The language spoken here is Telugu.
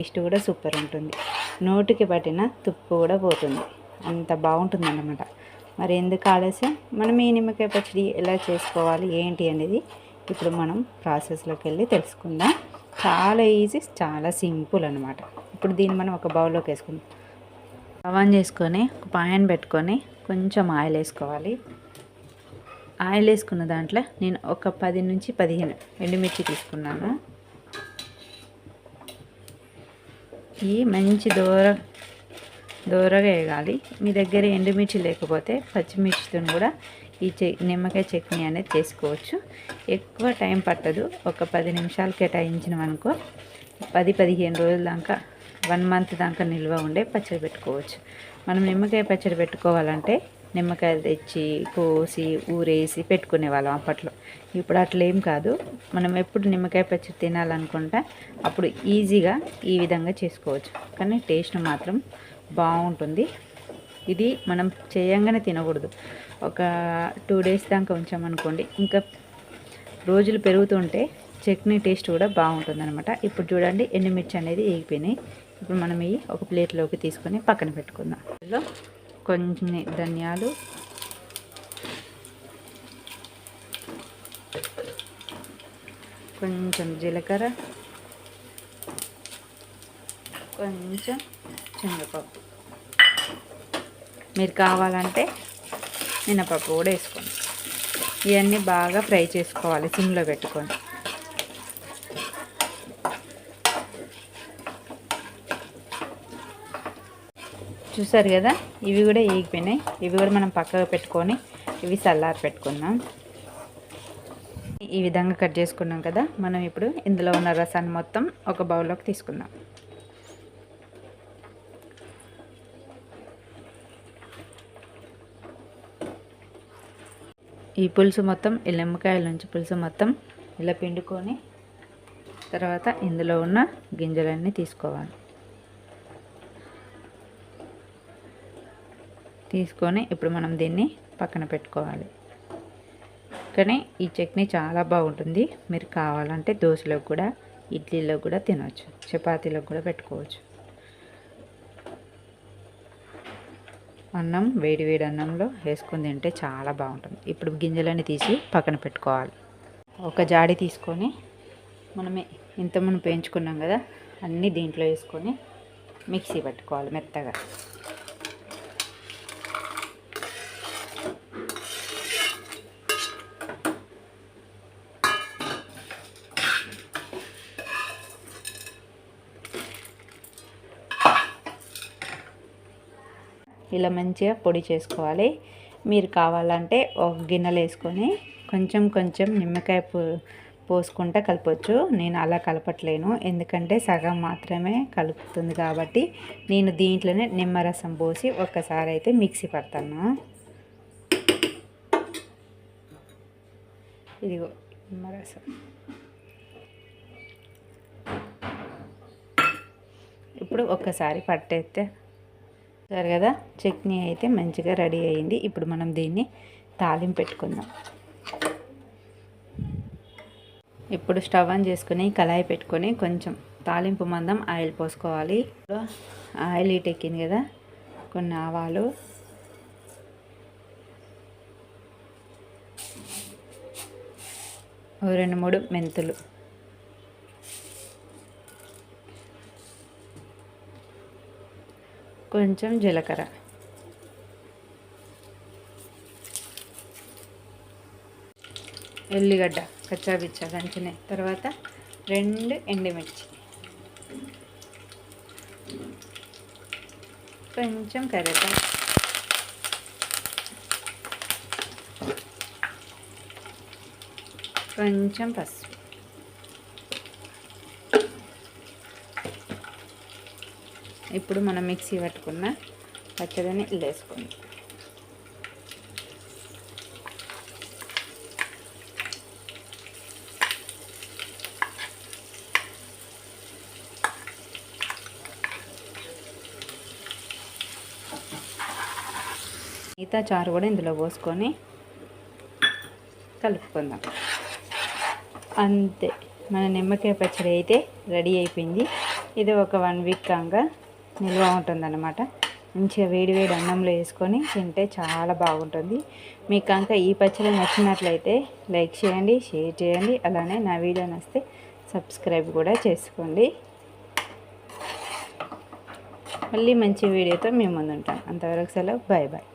టేస్ట్ కూడా సూపర్ ఉంటుంది. నోటికి పట్టిన తుప్పు కూడా పోతుంది. అంత బాగుంటుంది అన్నమాట మరి ఎందుకు ఆలస్యం? మనం ఈ నిమ్మకాయ పచ్చడి ఎలా చేసుకోవాలి? ఏంటి అనేది ఇప్పుడు మనం ప్రాసెస్లోకి వెళ్ళి తెలుసుకుందాం. చాలా ఈజీ చాలా సింపుల్ అనమాట ఇప్పుడు దీన్ని మనం ఒక బౌల్లోకి వేసుకుందాం. స్టవ్ ఆన్ చేసుకొని ఒక పాయన్ పెట్టుకొని కొంచెం ఆయిల్ వేసుకోవాలి. ఆయిల్ వేసుకున్న దాంట్లో నేను ఒక పది నుంచి పదిహేను ఎండుమిర్చి తీసుకున్నాను. ఇవి మంచి దూర దూరగా వేగాలి మీ దగ్గర ఎండుమిర్చి లేకపోతే పచ్చిమిర్చితో కూడా ఈ చె నిమ్మకాయ చట్నీ అనేది చేసుకోవచ్చు. ఎక్కువ టైం పట్టదు. ఒక పది నిమిషాలు కేటాయించినాం అనుకో పది పదిహేను రోజుల దాకా వన్ మంత్ దాకా నిల్వ ఉండే పచ్చడి పెట్టుకోవచ్చు. మనం నిమ్మకాయ పచ్చడి పెట్టుకోవాలంటే నిమ్మకాయలు తెచ్చి కోసి ఊరేసి పెట్టుకునే వాళ్ళం అప్పట్లో. ఇప్పుడు అట్లేం కాదు. మనం ఎప్పుడు నిమ్మకాయ పచ్చడి తినాలనుకుంటే అప్పుడు ఈజీగా ఈ విధంగా చేసుకోవచ్చు. కానీ టేస్ట్ మాత్రం బాగుంటుంది. ఇది మనం చేయంగానే తినకూడదు. ఒక టూ డేస్ దాకా ఉంచామనుకోండి ఇంకా రోజులు పెరుగుతుంటే చట్నీ టేస్ట్ కూడా బాగుంటుంది అనమాట ఇప్పుడు చూడండి ఎండుమిర్చి అనేది వేగిపోయినాయి. ఇప్పుడు మనం ఇవి ఒక ప్లేట్లోకి తీసుకొని పక్కన పెట్టుకుందాం. ఇందులో కొన్ని ధనియాలు. కొంచెం జీలకర్ర. కొంచెం శనగపప్పు. మీరు కావాలంటే మినపప్పు కూడా వేసుకోండి. ఇవన్నీ బాగా ఫ్రై చేసుకోవాలి సిమ్లో పెట్టుకొని. చూసారు కదా ఇవి కూడా వేగిపోయినాయి ఇవి కూడా మనం పక్కకు పెట్టుకొని ఇవి చల్లారి పెట్టుకుందాం. ఈ విధంగా కట్ చేసుకున్నాం కదా మనం ఇప్పుడు ఇందులో ఉన్న రసాన్ని మొత్తం ఒక బౌల్లోకి తీసుకుందాం. ఈ పులుసు మొత్తం ఈ నిమ్మకాయల నుంచి పులుసు మొత్తం ఇలా పిండుకొని తర్వాత ఇందులో ఉన్న గింజలన్నీ తీసుకోవాలి. తీసుకొని ఇప్పుడు మనం దీన్ని పక్కన పెట్టుకోవాలి. కానీ ఈ చట్నీ చాలా బాగుంటుంది. మీరు కావాలంటే దోశలోకి కూడా ఇడ్లీలో కూడా తినవచ్చు చపాతీలో కూడా పెట్టుకోవచ్చు. అన్నం వేడి వేడి అన్నంలో వేసుకొని తింటే చాలా బాగుంటుంది. ఇప్పుడు గింజలన్నీ తీసి పక్కన పెట్టుకోవాలి. ఒక జాడి తీసుకొని మనమే ఇంత మనం పెంచుకున్నాం కదా అన్నీ దీంట్లో వేసుకొని మిక్సీ పట్టుకోవాలి మెత్తగా. ఇలా మంచిగా పొడి చేసుకోవాలి. మీరు కావాలంటే ఒక గిన్నెలు వేసుకొని కొంచెం కొంచెం నిమ్మకాయ పో పోసుకుంటా కలపచ్చు. నేను అలా కలపట్లేను. ఎందుకంటే సగం మాత్రమే కలుపుతుంది కాబట్టి నేను దీంట్లోనే నిమ్మరసం పోసి ఒక్కసారి అయితే మిక్సీ పడతాను. ఇదిగో నిమ్మరసం. ఇప్పుడు ఒక్కసారి పట్టేస్తే సరే కదా చట్నీ అయితే మంచిగా రెడీ అయింది ఇప్పుడు మనం దీన్ని తాలింపు పెట్టుకుందాం. ఇప్పుడు స్టవ్ ఆన్ చేసుకుని కళాయి పెట్టుకొని కొంచెం తాలింపు మందం ఆయిల్ పోసుకోవాలి. ఆయిల్ హీట్ ఎక్కింది కదా కొన్ని ఆవాలు. ఓ రెండు మూడు మెంతులు. కొంచెం జీలకర్ర. ఎల్లిగడ్డ కచ్చాబిచ్చా దంచినాయి తర్వాత రెండు ఎండుమిర్చి. కొంచెం కరివేపాకు. కొంచెం పసుపు. ఇప్పుడు మనం మిక్సీ పట్టుకున్న పచ్చడిని ఇలా వేసుకోండి మిగతా చారు కూడా ఇందులో పోసుకొని కలుపుకుందాం. అంతే మన నిమ్మకాయ పచ్చడి అయితే రెడీ అయిపోయింది. ఇది ఒక వన్ వీక్ కాగా నిల్వ ఉంటుందన్నమాట. మంచిగా వేడి వేడి అన్నంలో వేసుకొని తింటే చాలా బాగుంటుంది. మీకు కనుక ఈ పచ్చడి నచ్చినట్లయితే లైక్ చేయండి షేర్ చేయండి. అలానే నా వీడియో నచ్చితే సబ్స్క్రైబ్ కూడా చేసుకోండి. మళ్ళీ మంచి వీడియోతో మేము ముందుంటాం అంతవరకు సెలవు. Bye bye.